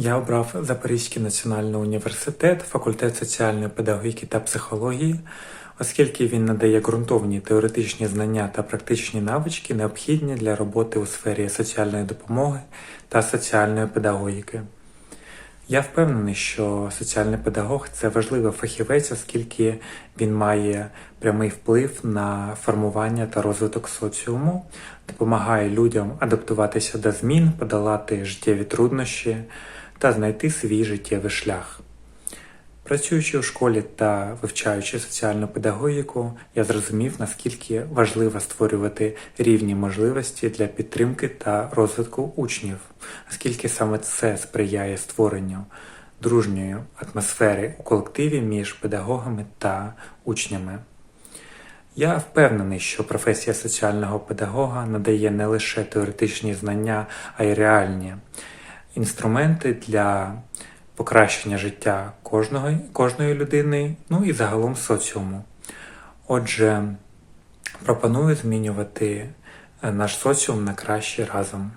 Я обрав Запорізький національний університет, факультет соціальної педагогіки та психології, оскільки він надає ґрунтовні теоретичні знання та практичні навички, необхідні для роботи у сфері соціальної допомоги та соціальної педагогіки. Я впевнений, що соціальний педагог це важливий фахівець, оскільки він має прямий вплив на формування та розвиток соціуму, допомагає людям адаптуватися до змін, подолати життєві труднощі та знайти свій життєвий шлях. Працюючи у школі та вивчаючи соціальну педагогіку, я зрозумів, наскільки важливо створювати рівні можливості для підтримки та розвитку учнів, оскільки саме це сприяє створенню дружньої атмосфери у колективі між педагогами та учнями. Я впевнений, що професія соціального педагога надає не лише теоретичні знання, а й реальні інструменти для покращення життя кожного, кожної людини, ну і загалом соціуму. Отже, пропоную змінювати е, наш соціум на краще разом.